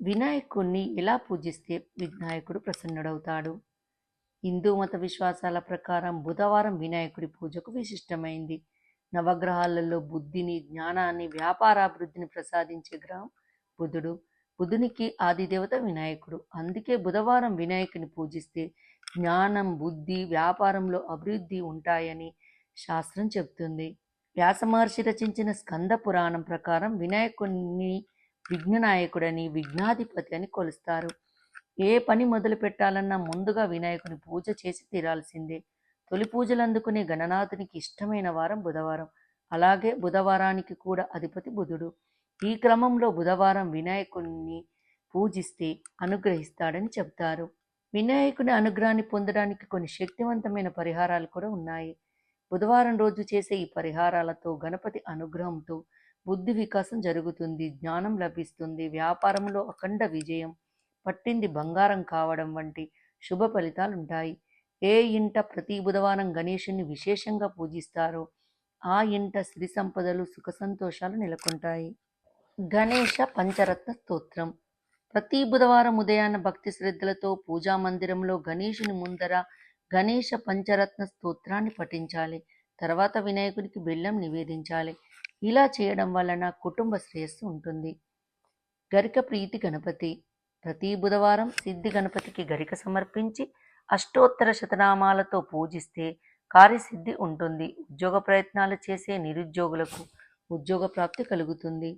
వినాయకుణ్ణి ఎలా పూజిస్తే వినాయకుడు ప్రసన్నుడవుతాడు? హిందూ మత విశ్వాసాల ప్రకారం బుధవారం వినాయకుడి పూజకు విశిష్టమైంది. నవగ్రహాలలో బుద్ధిని జ్ఞానాన్ని వ్యాపారాభివృద్ధిని ప్రసాదించే గ్రహం బుధుడు. బుధునికి ఆదిదేవత వినాయకుడు. అందుకే బుధవారం వినాయకుని పూజిస్తే జ్ఞానం బుద్ధి వ్యాపారంలో అభివృద్ధి ఉంటాయని శాస్త్రం చెబుతుంది. వ్యాసమహర్షి రచించిన స్కంద పురాణం ప్రకారం వినాయకుడిని విఘ్ననాయకుడని విఘ్నాధిపతి అని కొలుస్తారు. ఏ పని మొదలు పెట్టాలన్నా ముందుగా వినాయకుని పూజ చేసి తీరాల్సిందే. తొలి పూజలు అందుకునే గణనాథునికి ఇష్టమైన వారం బుధవారం. అలాగే బుధవారానికి కూడా అధిపతి బుధుడు. ఈ క్రమంలో బుధవారం వినాయకుణ్ణి పూజిస్తే అనుగ్రహిస్తాడని చెప్తారు. వినాయకుని అనుగ్రహాన్ని పొందడానికి కొన్ని శక్తివంతమైన పరిహారాలు కూడా ఉన్నాయి. బుధవారం రోజు చేసే ఈ పరిహారాలతో గణపతి అనుగ్రహంతో బుద్ధి వికాసం జరుగుతుంది జ్ఞానం లభిస్తుంది వ్యాపారంలో అఖండ విజయం పట్టింది బంగారం కావడం వంటి శుభ ఫలితాలు ఉంటాయి ఏ ఇంట ప్రతి బుధవారం గణేషుని విశేషంగా పూజిస్తారో ఆ ఇంట సిరి సంపదలు సుఖ సంతోషాలు నెలకొంటాయి. గణేష పంచరత్న స్తోత్రం. ప్రతి బుధవారం ఉదయాన్న భక్తి శ్రద్ధలతో పూజా మందిరంలో గణేషుని ముందర గణేష పంచరత్న స్తోత్రాన్ని పఠించాలి. తర్వాత వినాయకునికి బెల్లం నివేదించాలి. ఇలా చేయడం వలన కుటుంబ శ్రేయస్సు ఉంటుంది. గరిక ప్రీతి గణపతి. ప్రతి బుధవారం సిద్ధి గణపతికి గరిక సమర్పించి అష్టోత్తర శతనామాలతో పూజిస్తే కార్యసిద్ధి ఉంటుంది. ఉద్యోగ ప్రయత్నాలు చేసే నిరుద్యోగులకు ఉద్యోగ ప్రాప్తి కలుగుతుంది.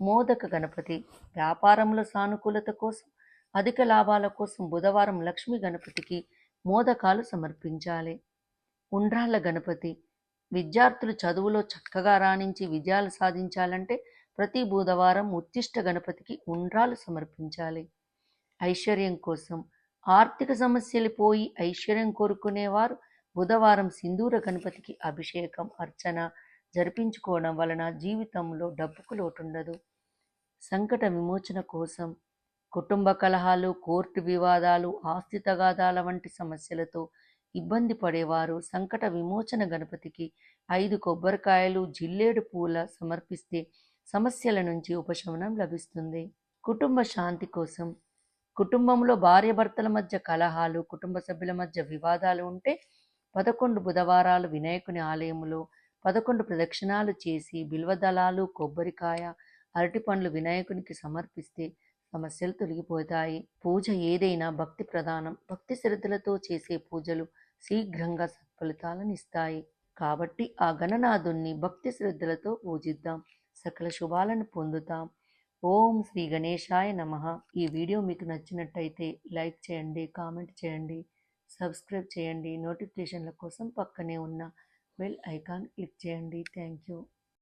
మోదక గణపతి. వ్యాపారంలో సానుకూలత కోసం అధిక లాభాల కోసం బుధవారం లక్ష్మీ గణపతికి మోదకాలు సమర్పించాలి. ఉండ్రాళ్ళ గణపతి. విద్యార్థులు చదువులో చక్కగా రాణించి విజయాలు సాధించాలంటే ప్రతి బుధవారం ఉత్తిష్ట గణపతికి ఉండ్రాలు సమర్పించాలి. ఐశ్వర్యం కోసం ఆర్థిక సమస్యలు పోయి ఐశ్వర్యం కోరుకునేవారు బుధవారం సింధూర గణపతికి అభిషేకం అర్చన జరిపించుకోవడం వలన జీవితంలో డబ్బుకు లోటుండదు. సంకట విమోచన కోసం కుటుంబ కలహాలు కోర్టు వివాదాలు ఆస్తి తగాదాల వంటి సమస్యలతో ఇబ్బంది పడేవారు. సంకట విమోచన గణపతికి ఐదు కొబ్బరికాయలు జిల్లేడు పూల సమర్పిస్తే సమస్యల నుంచి ఉపశమనం లభిస్తుంది. కుటుంబ శాంతి కోసం. కుటుంబంలో భార్యాభర్తల మధ్య కలహాలు కుటుంబ సభ్యుల మధ్య వివాదాలు ఉంటే పదకొండు బుధవారాలు వినాయకుని ఆలయంలో పదకొండు ప్రదక్షిణాలు చేసి బిల్వదళాలు కొబ్బరికాయ అరటిపండ్లు వినాయకునికి సమర్పిస్తే సమస్యలు తొలగిపోతాయి. పూజ ఏదైనా భక్తి ప్రధానం. భక్తి శ్రద్ధలతో చేసే పూజలు శీఘ్రంగా సత్ఫలితాలను ఇస్తాయి. కాబట్టి ఆ గణనాథుణ్ణి భక్తి శ్రద్ధలతో పూజిద్దాం. సకల శుభాలను పొందుతాం. ఓం శ్రీ గణేశాయ నమ. ఈ వీడియో మీకు నచ్చినట్టయితే లైక్ చేయండి కామెంట్ చేయండి సబ్స్క్రైబ్ చేయండి. నోటిఫికేషన్ల కోసం పక్కనే ఉన్న బెల్ ఐకాన్ క్లిక్ చేయండి. Thank you.